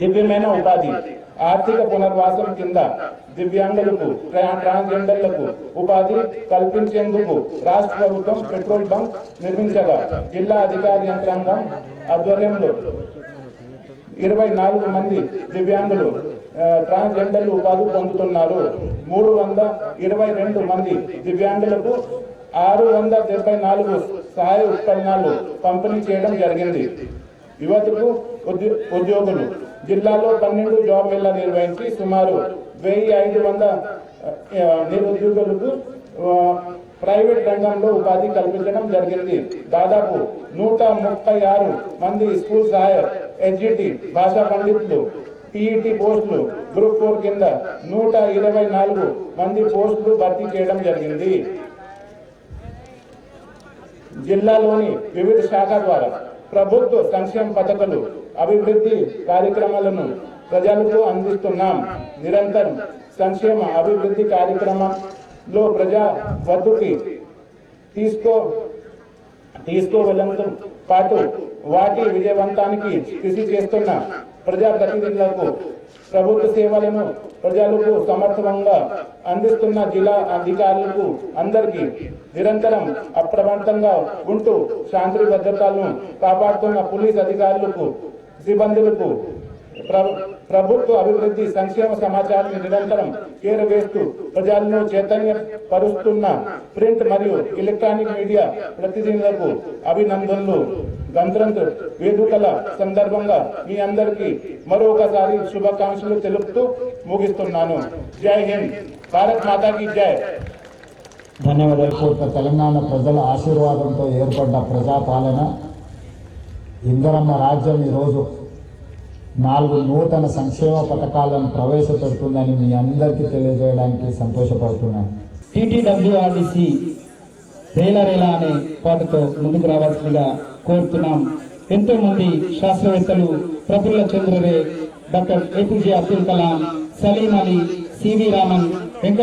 దివ్యమైన ఉపాధి ఆర్థిక పునర్వాసం కింద దివ్యాంగులకు ట్రాన్స్జెండర్లకు ఉపాధి కల్పించేందుకు రాష్ట్ర ప్రభుత్వం పెట్రోల్ బంక్ నిర్మించగా జిల్లా అధికార యంత్రాంగం ఆధ్వర్యంలో ఇరవై నాలుగు మంది దివ్యాంగులు ట్రాన్స్జెండర్లు ఉపాధి పొందుతున్నారు. మూడు వంద ఇరవై రెండు మంది దివ్యాంగులకు ఆరు వంద డెబ్బై నాలుగు సహాయ ఉత్పన్నాలు పంపిణీ చేయడం జరిగింది. యువతకు ఉద్యోగులు జిల్లాలో పన్నెండు జాబ్ మేళా నిర్వహించి సుమారు వెయ్యి ఐదు వంద నిరుద్యోగులకు ప్రైవేట్ రంగంలో ఉపాధి కల్పించడం జరిగింది. దాదాపు నూట ముప్పై ఆరు మంది స్కూల్ సహాయర్ ఎడ్జిటి భాషా పండితులు టీఈటీ పోస్టులు గ్రూప్ ఫోర్ కింద నూట ఇరవై నాలుగు మంది పోస్టులు భర్తీ చేయడం జరిగింది. జిల్లాలోని వివిధ శాఖ ద్వారా ప్రభుత్వ సంక్షేమ పథకాలు అభివృద్ధి కార్యక్రమాలను ప్రజలకు అందిస్తున్నాం. నిరంతరం సంక్షేమ అభివృద్ధి కార్యక్రమంలో ప్రజా వద్దకి తీసుకో తీసుకోవడంతో పాటు వాటి విజయవంతానికి కృషి చేస్తున్న ప్రజాప్రతినిధులకు ప్రభుత్వ సేవలను ప్రజలకు సమర్థవంగా అందిస్తున్న జిల్లా అధికారులకు అందరికీ నిరంతరం అప్రమత్తంగా ఉంటూ శాంతి భద్రతలను కాపాడుతున్న పోలీస్ అధికారులకు సిబ్బందులకు ప్రభుత్వ అభివృద్ధి సంక్షేమ సమాచారాన్ని నిరంతరం చేరవేస్తూ ప్రజలను చైతన్య పరుస్తున్న ప్రింట్ మరియు ఎలక్ట్రానిక్ మీడియా ప్రతినిధులకు అభినందనలు. గణతంత్ర వేదికల సందర్భంగా మీ అందరికీ మరొకసారి శుభాకాంక్షలు తెలుపుతూ ముగిస్తున్నాను. జై హింద్. భారత్ మాతాకి జై. ధన్యవాదాలు. తెలంగాణ ప్రజల ఆశీర్వాదంతో ఏర్పడ్డ ప్రజాపాలన ఇందరమ్మ రాజ్యం ఈరోజు నాలుగు నూతన సంక్షేమ పథకాలను ప్రవేశపెడుతుందని మీ అందరికీ తెలియజేయడానికి సంతోషపడుతున్నాను. టీటీడబ్ల్యూఆర్డిసి రేలరేలా అనే పాటతో ముందుకు రావాల్సిందిగా కోరుతున్నాం. ఎంతో మంది శాస్త్రవేత్తలు Prafulla చంద్రరే doctor APJ Abdul Kalam Salim Ali CV Raman Venkata